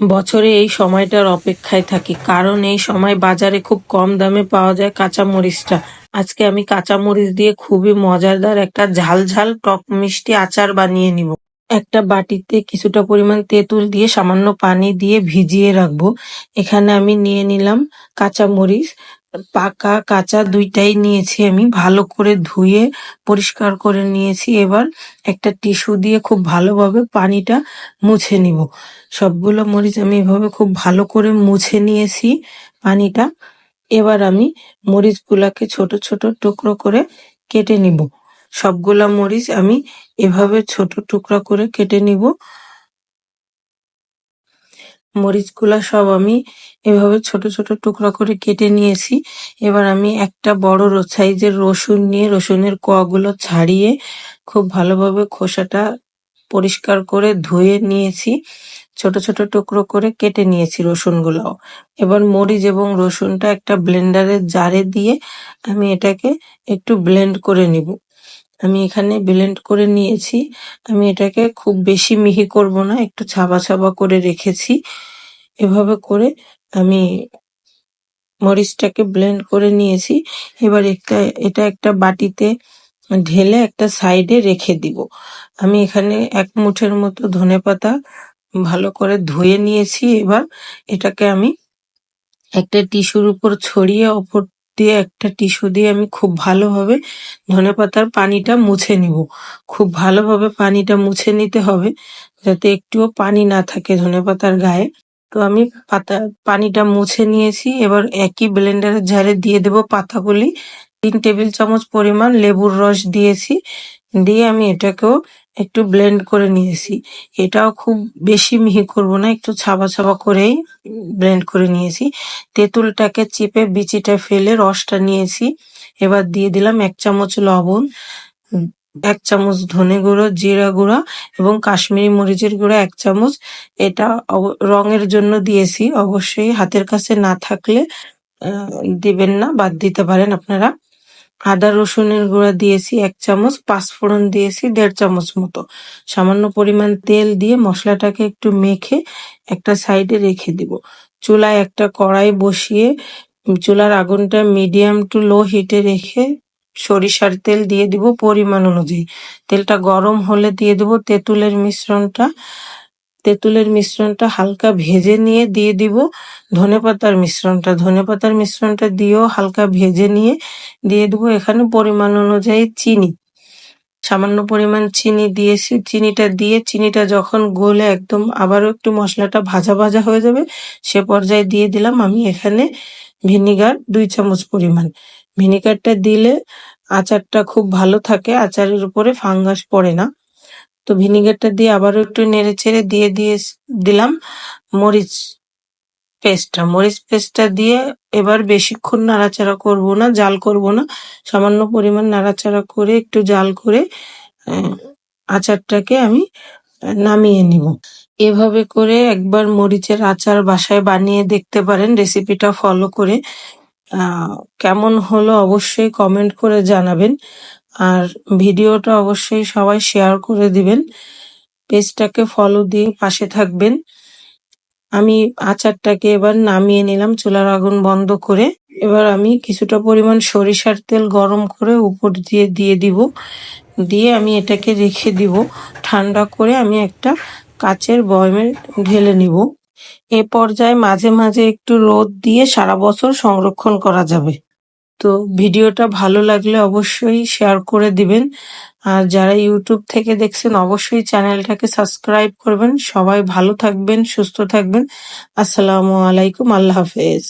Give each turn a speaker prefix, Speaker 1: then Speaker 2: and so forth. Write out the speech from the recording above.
Speaker 1: বছরে এই সময়টার অপেক্ষায় থাকি, কারণ এই সময় বাজারে খুব কম দামে পাওয়া যায় কাঁচা মরিচটা আজকে আমি কাঁচা মরিচ দিয়ে খুবই মজাদার একটা ঝাল ঝাল টক মিষ্টি আচার বানিয়ে নিব। একটা বাটিতে কিছুটা পরিমাণ তেঁতুল দিয়ে সামান্য পানি দিয়ে ভিজিয়ে রাখব। এখানে আমি নিয়ে নিলাম কাঁচা মরিচ পাকা কাঁচা দুইটাই নিয়েছি আমি। ভালো করে ধুয়ে পরিষ্কার করে নিয়েছি। এবার একটা টিস্যু দিয়ে খুব ভালোভাবে পানিটা মুছে নিব। সবগুলো মরিচ আমি এভাবে খুব ভালো করে মুছে নিয়েছি পানিটা। এবার আমি মরিচগুলাকে ছোট ছোট টুকরো করে কেটে নিব। সবগুলা মরিচ আমি এভাবে ছোট টুকরা করে কেটে নিব। মরিচগুলা সব আমি এভাবে ছোট ছোট টুকরা করে কেটে নিয়েছি। এবার আমি একটা বড় সাইজের রসুন নিয়ে, রসুনের কোয়াগুলো ছাড়িয়ে খুব ভালোভাবে খোসাটা পরিষ্কার করে ধুয়ে নিয়েছি। ছোট ছোট টুকরো করে কেটে নিয়েছি রসুনগুলো এবার মরিচ এবং রসুনটা একটা ব্লেন্ডারের জারে দিয়ে আমি এটাকে একটু ব্লেন্ড করে নিব। আমি এখানে ব্লেন্ড করে নিয়েছি। আমি এটাকে খুব বেশি মিহি করব না, একটু ছাবা ছাবা করে রেখেছি। এভাবে করে আমি মরিচটাকে ব্লেন্ড করে নিয়েছি। এবার একটা, এটা একটা বাটিতে ঢেলে একটা সাইডে রেখে দিব। আমি এখানে এক মুঠের মতো ধনে পাতা ভালো করে ধুয়ে নিয়েছি। এবার এটাকে আমি একটা টিস্যুর উপর ছড়িয়ে ওপর দিয়ে একটা টিস্যু দিয়ে আমি খুব ভালোভাবে ধনে পাতার পানিটা মুছে নিব। খুব ভালোভাবে পানিটা মুছে নিতে হবে যাতে একটুও পানি না থাকে ধনে পাতার গায়ে। তো আমি পাতা, পানিটা মুছে নিয়েছি। এবার একই ব্লেন্ডারের ঝাড়ে দিয়ে দেব পাতাগুলি। তিন টেবিল চামচ পরিমাণ লেবুর রস দিয়েছি। দিয়ে আমি এটাকেও একটু ব্লেন্ড করে নিয়েছি। এটাও খুব বেশি মিহি করব না, একটু ছাবা ছাবা করেই ব্লেন্ড করে নিয়েছি। তেঁতুলটাকে চেপে বিচিটা ফেলে রসটা নিয়েছি। এবার দিয়ে দিলাম এক চামচ লবণ, এক চামচ ধনে গুঁড়ো, জিরা গুঁড়া এবং কাশ্মীরি মরিচের গুঁড়া এক চামচ। এটা রঙের জন্য দিয়েছি। অবশ্যই হাতের কাছে না থাকলে দিবেন না, বাদ দিতে পারেন আপনারা। আদা রসুনের গুঁড়া দিয়েছি, এক চামচ। পাঁচফোড়ন দিয়েছি, দেড় চামচ মতো। সামান্য পরিমাণ তেল দিয়ে মশলাটাকে একটু মেখে একটা সাইডে রেখে দিব। চুলায় একটা কড়াই বসিয়ে, চুলার আগুনটা মিডিয়াম টু লো হিটে রেখে সরিষার তেল দিয়ে দিব পরিমাণ অনুযায়ী। তেলটা গরম হলে দিয়ে দেব তেঁতুলের মিশ্রণটা। তেঁতুলের মিশ্রণটা হালকা ভেজে নিয়ে দিয়ে দিব। ধনে পাতার মিশ্রণটা, ধনে পাতার মিশ্রণটা দিয়েও হালকা ভেজে নিয়ে দিয়ে দেবো এখানে পরিমাণ অনুযায়ী চিনি। সামান্য পরিমাণ চিনি দিয়েছি। চিনিটা দিয়ে, চিনিটা যখন গলে একদম আবারও একটু মশলাটা ভাজা ভাজা হয়ে যাবে, সে পর্যায়ে দিয়ে দিলাম আমি এখানে ভিনিগার দুই চামচ পরিমাণ। ভিনিগারটা দিলে আচারটা খুব ভালো থাকে, আচারের উপরে ফাঙ্গাস পড়ে না। তো ভিনিগারটা দিয়ে আবারও একটু নেড়ে ছেড়ে দিয়ে দিয়ে দিলাম মরিচ পেস্টটা। মরিচ পেস্টটা দিয়ে এবার বেশিক্ষণ নাড়াচাড়া করব না, জাল করব না। সামান্য পরিমাণ নাড়াচাড়া করে, একটু জাল করে আচারটাকে আমি নামিয়ে নিব। এভাবে করে একবার মরিচের আচার বাসায় বানিয়ে দেখতে পারেন, রেসিপিটা ফলো করে। কেমন হলো অবশ্যই কমেন্ট করে জানাবেন। আর ভিডিওটা অবশ্যই সবাই শেয়ার করে দিবেন। পেজটাকে ফলো দিয়ে পাশে থাকবেন। আমি আচারটাকে এবার নামিয়ে নিলাম চুলার আগুন বন্ধ করে। এবার আমি কিছুটা পরিমাণ সরিষার তেল গরম করে উপর দিয়ে দিয়ে দিব। দিয়ে আমি এটাকে রেখে দিব। ঠান্ডা করে আমি একটা কাচের বয়মে ঢেলে নিব। এ পর্যায়ে মাঝে মাঝে একটু রোদ দিয়ে সারা বছর সংরক্ষণ করা যাবে। তো ভিডিওটা ভালো লাগলে অবশ্যই শেয়ার করে দিবেন। আর যারা ইউটিউব থেকে দেখছেন, অবশ্যই চ্যানেলটাকে সাবস্ক্রাইব করবেন। সবাই ভালো থাকবেন, সুস্থ থাকবেন। আসসালামু আলাইকুম, আল্লাহ হাফেজ।